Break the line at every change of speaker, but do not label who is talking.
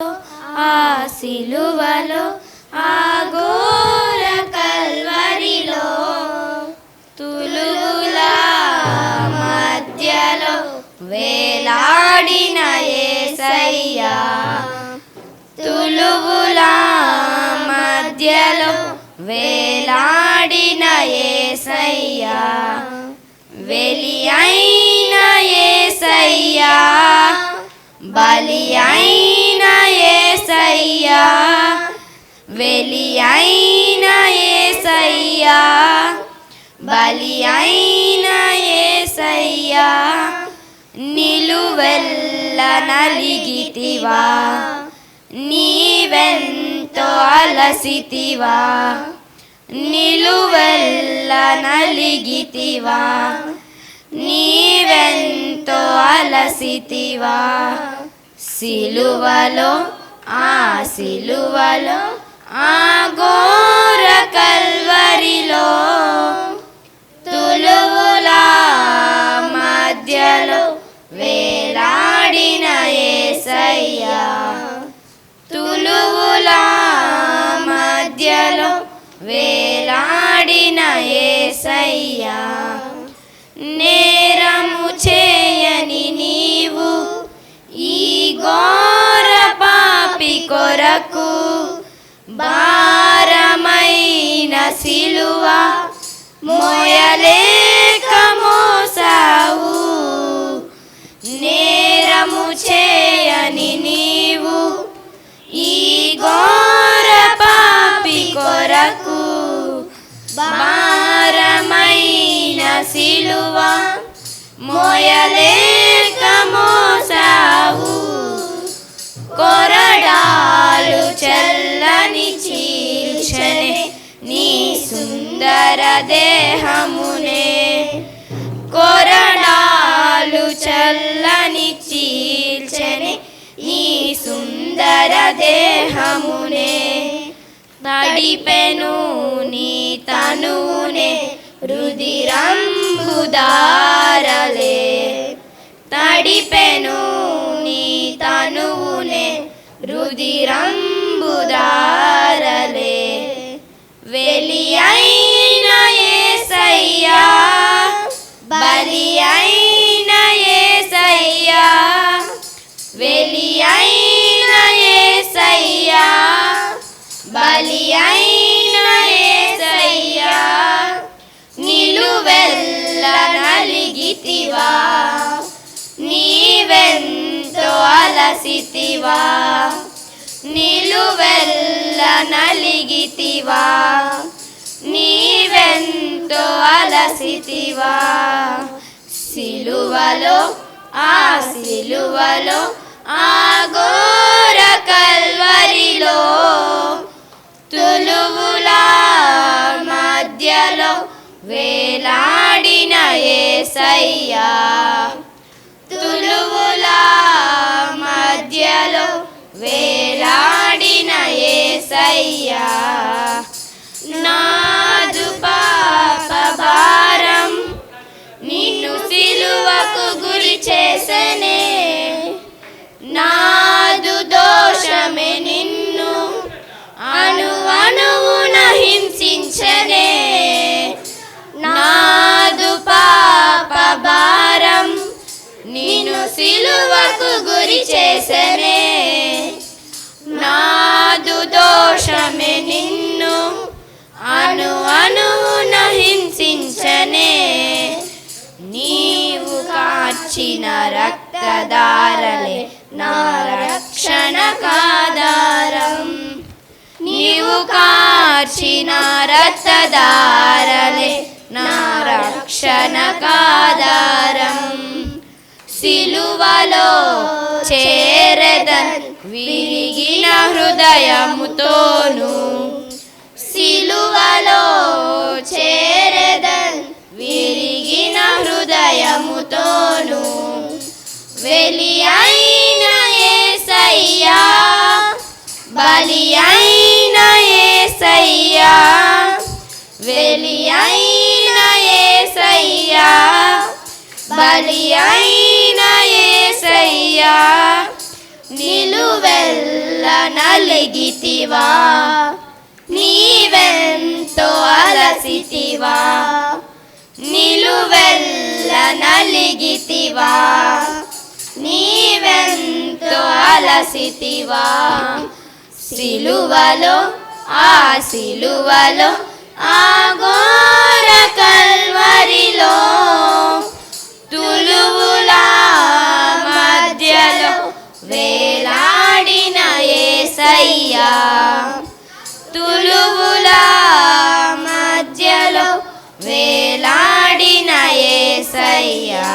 ఆ సిలువలో ఆ ఘోర కల్వరిలో తులుగుల మధ్యలో వేలాడిన ఏసయ్యా. తులుగుల మధ్యలో వేలాడిన ఏసయ్యా. వెలి అయిన ఏసయ్యా బలి అయిన ఏసయ్యా వెలి అయిన ఏసయ్యా బలి అయిన ఏసయ్యా నిలువెల్ల నలిగితివా నీవెంతో అలసితివా నిలువెల్ల నలిగితివా నీవెంతో అలసితివా సిలువలో ఆ సిలువలో ఆ ఘోర కల్వరిలో తులువుల మధ్యలో వేలాడిన ఏసయ్యా. తులువుల మధ్యలో వేలాడిన ఏసయ్యా. నేరము భారమైన సిలువ మోయలేక మోసావు నేరము చేయని నీవు ఈ ఘోర పాపి కొరకు భారమైన సిలువ సుందర కొరడాలు చల్లని చీల్చని నీ సుందర దేహమునే. తడిపెను నీ తనువునే రుదిరంబుదారలే తడిపెను నీ తనువునే రుదిరంబుదారలే వెలియై ఏసయ్యా. బలి అయిన ఏసయ్యా. వెలి అయిన ఏసయ్యా. బలి అయిన ఏసయ్యా. నిలువెల్ల నలిగితివా. నీవెంతో అలసితివా. నిలువెల్ల నలిగితివా. నీవెంతో అలసితివా. సిలువలో ఆ సిలువలో ఆ ఘోర కల్వరిలో తులువుల మధ్యలో వేలాడిన ఏసయ్యా. తులువుల మధ్యలో వేలాడిన ఏసయ్యా. హింసించనే. నాదు పాప భారం నిన్ను సిలువకు గురి చేసనే. నాదు దోషమే నిన్ను అను అణువున హింసించనే. నీవు కాచిన రక్తదారలే నా రక్షణ కాదారం. నీవు కా కార్చిన రక్తదారలే నా రక్షణ కాదారం సిలువలో చేరదన్ విరిగిన హృదయముతోను సిలువలో బలి అయిన ఏసయ్యా. బలి అయిన ఏసయ్యా. నిలువెల్ల నలిగితివా. నీవెంతో అలసితివా. నిలువెల్ల నలిగితివా. నీవెంతో అలసితివా. సిలువలో ఆ సిలువలో ఆగోర కల్వరిలో తులువుల మధ్యలో వేలాడిన ఏసయ్యా. తులువుల మధ్యలో వేలాడిన ఏసయ్యా.